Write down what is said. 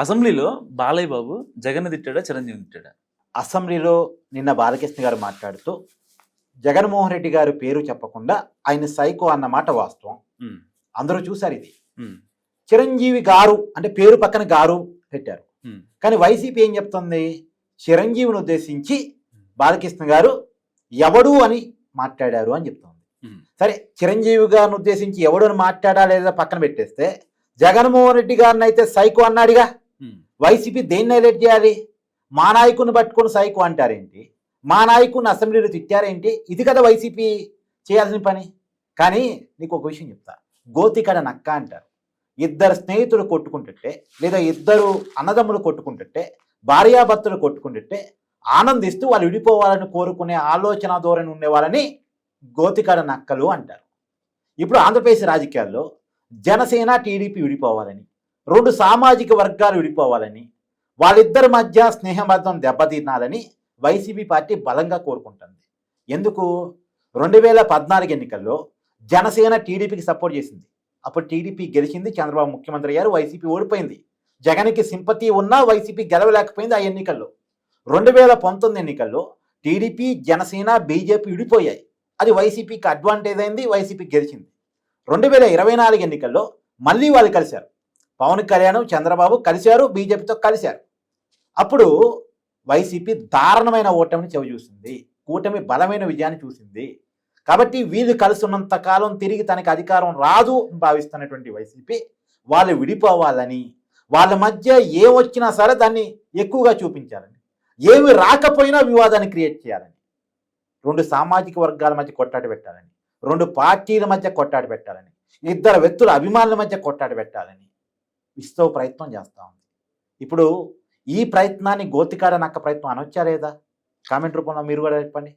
అసెంబ్లీలో బాలయ్య బాబు జగన్ తిట్టాడా చిరంజీవి తిట్టాడా? అసెంబ్లీలో నిన్న బాలకృష్ణ గారు మాట్లాడుతూ జగన్మోహన్ రెడ్డి గారి పేరు చెప్పకుండా ఆయన సైకో అన్నమాట వాస్తవం. ఉమ్, అందరూ చూశారు ఇది. చిరంజీవి గారు అంటే పేరు పక్కన గారు పెట్టారు. కానీ వైసీపీ ఏం చెప్తుంది? చిరంజీవిని ఉద్దేశించి బాలకృష్ణ గారు ఎవడు అని మాట్లాడారు అని చెప్తుంది. సరే చిరంజీవి గారిని ఉద్దేశించి ఎవడు అని మాట్లాడా లేదా పక్కన పెట్టేస్తే జగన్మోహన్ రెడ్డి గారిని అయితే సైకో అన్నాడుగా. వైసీపీ దేన్ని హైలైట్ చేయాలి? మా నాయకుని పట్టుకొని సైకో అంటారేంటి? మా నాయకుని అసెంబ్లీలో తిట్టారేంటి? ఇది కదా వైసీపీ చేయాల్సిన పని. కానీ నీకు ఒక విషయం చెప్తా. గోతికడ నక్క అంటారు. ఇద్దరు స్నేహితులు కొట్టుకుంటుంటే లేదా ఇద్దరు అన్నదమ్ములు కొట్టుకుంటుంటే భార్యాభర్తలు కొట్టుకుంటుంటే ఆనందిస్తూ వాళ్ళు విడిపోవాలని కోరుకునే ఆలోచన ధోరణి ఉండే వాళ్ళని గోతికడ నక్కలు అంటారు. ఇప్పుడు ఆంధ్రప్రదేశ్ రాజకీయాల్లో జనసేన టీడీపీ విడిపోవాలని రెండు సామాజిక వర్గాలు విడిపోవాలని వాళ్ళిద్దరి మధ్య స్నేహబద్ధం దెబ్బతినాలని వైసీపీ పార్టీ బలంగా కోరుకుంటుంది. ఎందుకు? రెండు వేల పద్నాలుగు ఎన్నికల్లో జనసేన టీడీపీకి సపోర్ట్ చేసింది. అప్పుడు టీడీపీ గెలిచింది చంద్రబాబు ముఖ్యమంత్రి అయ్యారు వైసీపీ ఓడిపోయింది. జగన్కి సింపతి ఉన్నా వైసీపీ గెలవలేకపోయింది ఆ ఎన్నికల్లో. రెండు వేల పంతొమ్మిది ఎన్నికల్లో టీడీపీ జనసేన బీజేపీ విడిపోయాయి. అది వైసీపీకి అడ్వాంటేజ్ అయింది వైసీపీ గెలిచింది. రెండు వేల ఇరవై నాలుగు ఎన్నికల్లో మళ్ళీ వాళ్ళు కలిశారు. పవన్ కళ్యాణ్ చంద్రబాబు కలిశారు బీజేపీతో కలిశారు. అప్పుడు వైసీపీ దారుణమైన ఓటమిని చెవి చూసింది కూటమి బలమైన విజయాన్ని చూసింది. కాబట్టి వీళ్ళు కలిసి కాలం తిరిగి తనకి అధికారం రాదు భావిస్తున్నటువంటి వైసీపీ వాళ్ళు విడిపోవాలని వాళ్ళ మధ్య ఏమొచ్చినా సరే దాన్ని ఎక్కువగా చూపించాలని ఏమి రాకపోయినా వివాదాన్ని క్రియేట్ చేయాలని రెండు సామాజిక వర్గాల మధ్య కొట్టాట పెట్టాలని రెండు పార్టీల మధ్య కొట్టాడు పెట్టాలని ఇద్దరు వ్యక్తుల అభిమానుల మధ్య కొట్టాట పెట్టాలని ఇస్తో ప్రయత్నం చేస్తా ఉంది. ఇప్పుడు ఈ ప్రయత్నాన్ని గోతికాడ నక్క ప్రయత్నం అనొచ్చారేదా కామెంట్ రూపంలో మీరు కూడా చెప్పండి.